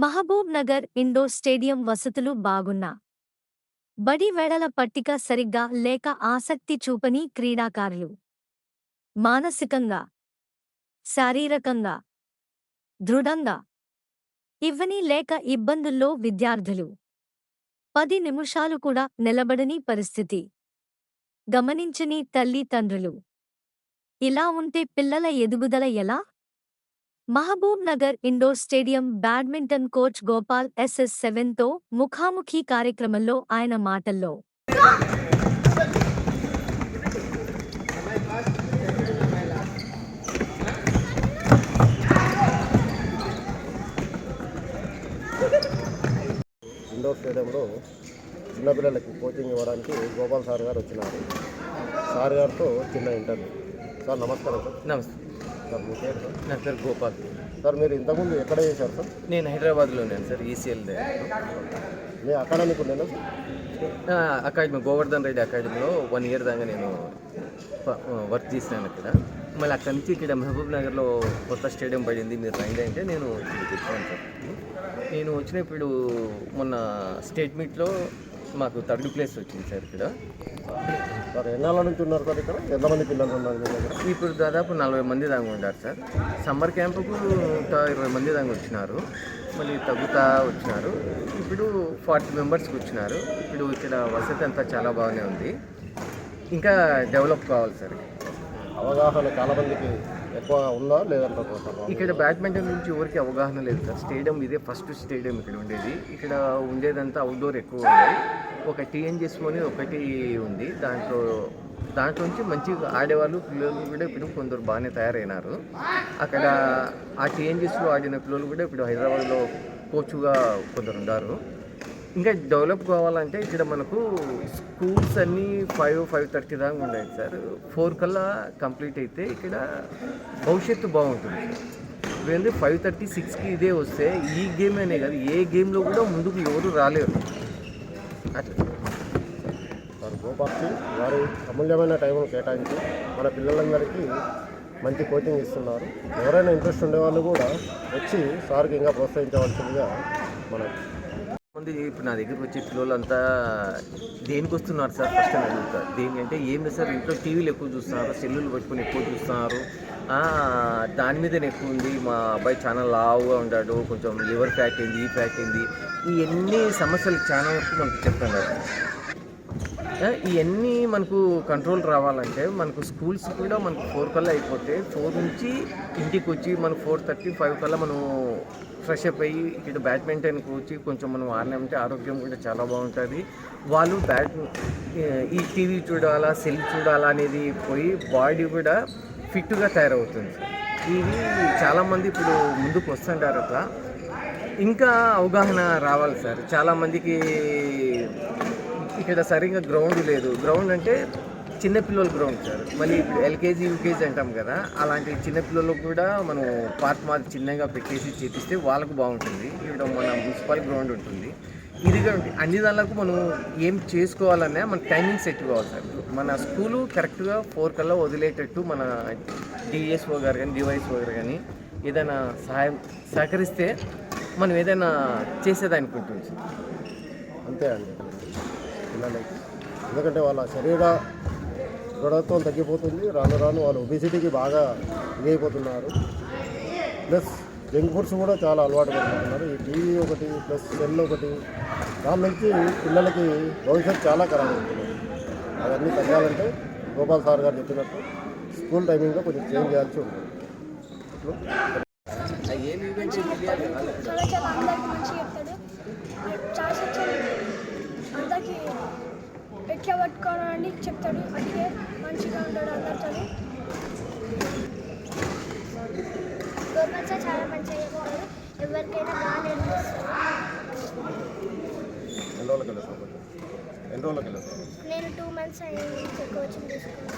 Mahabub Nagar indoor stadium వసతులు బాగున్నా. బడి వెడల పట్టిక సరిగ్గా లేక ఆసక్తి చూపని క్రీడాకారులు. మానసికంగా శారీరకంగా దృఢంగా ఇవ్వని లేక ఇబ్బందుల్లో విద్యార్థులు. పది నిమిషాలు కూడా నిలబడని పరిస్థితి. గమనించని తల్లి తండ్రులు ఇలా ఉంటే పిల్లల ఎదుగుదల ఎలా? Mahabubnagar indoor stadium badminton coach Gopal SS సెవెన్తో ముఖాముఖి కార్యక్రమంలో ఆయన మాటల్లో. ఇండోర్ స్టేడియంలో చిన్నపిల్లలకి కోచింగ్ ఇవ్వడానికి గోపాల్ సార్ గారు వచ్చినారు. సార్ గారితో చిన్న ఇంటర్వ్యూ. సార్ నమస్కారం సార్. నమస్తే. సార్ మీ పేరు సార్ నా పేరు గోపాల్. సార్ మీరు ఇంతకుముందు ఎక్కడ చేశారు సార్? నేను హైదరాబాద్లో ఉన్నాను సార్ E ఈసీఎల్ మీ academic sir? Academy Govardhan Reddy అకాడమీలో వన్ ఇయర్ దాకా నేను వర్క్ చేసినాను అక్కడ. మళ్ళీ అక్కడి నుంచి ఇక్కడ మహబూబ్ నగర్లో కొత్త స్టేడియం పడింది మీరు రండి అంటే నేను వచ్చాను సార్. నేను వచ్చినప్పుడు మొన్న స్టేట్ మీట్లో మాకు థర్డ్ ప్లేస్ వచ్చింది సార్ ఇక్కడ. సార్ ఎన్నాళ్ళ నుంచి ఉన్నారు సార్ ఇక్కడ? ఎంతమంది పిల్లలు ఉన్నారు ఇప్పుడు దాదాపు నలభై మంది దాకా ఉన్నారు సార్. సమ్మర్ క్యాంపుకు ఇరవై మంది దాకా వచ్చినారు. మళ్ళీ తగ్గుతా వచ్చినారు. ఇప్పుడు ఫార్టీ మెంబర్స్కి వచ్చినారు. ఇప్పుడు ఇక్కడ వసతి అంతా చాలా బాగానే ఉంది. ఇంకా డెవలప్ కావాలి సార్. అవగాహన చాలా మందికి ఎక్కువ ఉందా లేదంటారు ఇక్కడ బ్యాడ్మింటన్ గురించి ఎవరికి అవగాహన లేదు సార్. స్టేడియం ఇదే ఫస్ట్ స్టేడియం ఇక్కడ ఉండేది. ఇక్కడ ఉండేదంతా అవుట్డోర్ ఎక్కువ ఉంది ఒక టీఎన్జిఎస్ అని ఒకటి ఉంది. దాంట్లో దాంట్లో నుంచి మంచిగా ఆడేవాళ్ళు పిల్లలు కూడా ఇప్పుడు కొందరు బాగానే తయారైనారు. అక్కడ ఆ టీఎన్జిఎస్లో ఆడిన పిల్లలు కూడా ఇప్పుడు హైదరాబాద్లో కోచ్గా కొందరు ఉన్నారు ఇంకా డెవలప్ కావాలంటే ఇక్కడ మనకు స్కూల్స్ అన్నీ ఫైవ్ ఫైవ్ థర్టీ దాకా ఉన్నాయి సార్. ఫోర్ కల్లా కంప్లీట్ అయితే ఇక్కడ భవిష్యత్తు బాగుంటుంది. ఎందుకంటే ఫైవ్ థర్టీ సిక్స్కి ఇదే వస్తే ఈ గేమ్ అనే కాదు ఏ గేమ్లో కూడా ముందుకు ఎవరు రాలేరు. అట్లా. గోపాక్షి వారు అమూల్యమైన టైంను కేటాయించి మన పిల్లలందరికీ మంచి కోచింగ్ ఇస్తున్నారు. ఎవరైనా ఇంట్రెస్ట్ ఉండేవాళ్ళు కూడా వచ్చి సార్కి ఇంకా ప్రోత్సహించవలసిందిగా మనం మంది ఇప్పుడు నా దగ్గరికి వచ్చే పిల్లలంతా దేనికి వస్తున్నారు సార్? ఫస్ట్ అని అడుగుతారు దేనికంటే ఏం లేదు సార్ ఇంట్లో టీవీలు ఎక్కువ చూస్తున్నారు సెల్లులు పట్టుకొని ఎక్కువ చూస్తున్నారు. దాని మీద ఎక్కువ ఉంది. మా అబ్బాయి చాలా లావుగా ఉన్నాడు కొంచెం లివర్ ఫ్యాట్ అయింది ఈ ఫ్యాట్ అయింది. ఇవన్నీ సమస్యలు చాలా వరకు మనకు చెప్తున్నారు. ఇవన్నీ మనకు కంట్రోల్ రావాలంటే మనకు స్కూల్స్ కూడా మనకు ఫోర్ కల్లా అయిపోతే ఫోర్ నుంచి ఇంటికి వచ్చి మనకు ఫోర్ థర్టీ ఫైవ్ కల్లా మనం ఫ్రెష్ అప్ అయ్యి ఇటు బ్యాడ్మింటన్కి వచ్చి కొంచెం మనం ఆడినామంటే ఆరోగ్యం కూడా చాలా బాగుంటుంది. వాళ్ళు బ్యాట్ ఈ టీవీ చూడాలా సెల్ చూడాలా అనేది పోయి బాడీ కూడా ఫిట్గా తయారవుతుంది. ఇది చాలామంది ఇప్పుడు ముందుకు వస్తుంటారు అట్లా. ఇంకా అవగాహన రావాలి సార్. చాలామందికి ఇక్కడ సరిగ్గా గ్రౌండ్ లేదు. గ్రౌండ్ అంటే చిన్నపిల్లల గ్రౌండ్ సార్. మళ్ళీ ఇప్పుడు ఎల్కేజీ యూకేజీ అంటాం కదా అలాంటి చిన్నపిల్లలకు కూడా మనం పార్క్ మాది చిన్నగా పెట్టేసి చేపిస్తే వాళ్ళకు బాగుంటుంది. ఇక్కడ మన మున్సిపల్ గ్రౌండ్ ఉంటుంది. ఇది అన్ని దానిలకు మనం ఏం చేసుకోవాలన్నా మన టైమింగ్ సెట్ కావాలి సార్. మన స్కూలు కరెక్ట్గా ఫోర్ కల్లా వదిలేటట్టు మన డిఎస్ఓ గారు కానీ డివైఎస్ఓ గారు కానీ ఏదైనా సహాయం సహకరిస్తే మనం ఏదైనా చేసేదానికి ఉంటుంది సార్. అంతే అండి. పిల్లలకి. ఎందుకంటే వాళ్ళ శరీర దృఢత్వం తగ్గిపోతుంది. రాను రాను వాళ్ళు ఒబిసిటీకి బాగా ఇదైపోతున్నారు ప్లస్ జంక్ ఫుడ్స్ కూడా చాలా అలవాటు పడుతున్నారు. ఈ టీవీ ఒకటి ప్లస్ సెల్ ఒకటి దాని నుంచి పిల్లలకి భవిష్యత్తు చాలా ఖరాబ్ అవుతుంది. అవన్నీ తగ్గాలంటే గోపాల్ సార్ గారు చెప్పినట్టు స్కూల్ టైమింగ్లో కొంచెం చేంజ్ చేయాల్సి ఉంటుంది. ఇప్పుడు ఏం ఈవెంట్స్ అందరికి ఎట్లా పట్టుకోవాలని చెప్తాడు. అందుకే మంచిగా ఉంటాడు అందరితో గవర్నమెంట్ చాలా మంచిగా చెప్తాడు ఎవరికైనా బాగా నేర్పిస్తాడు నేను టూ మంత్స్ అయ్యి కోచింగ్ తీసుకున్నాను.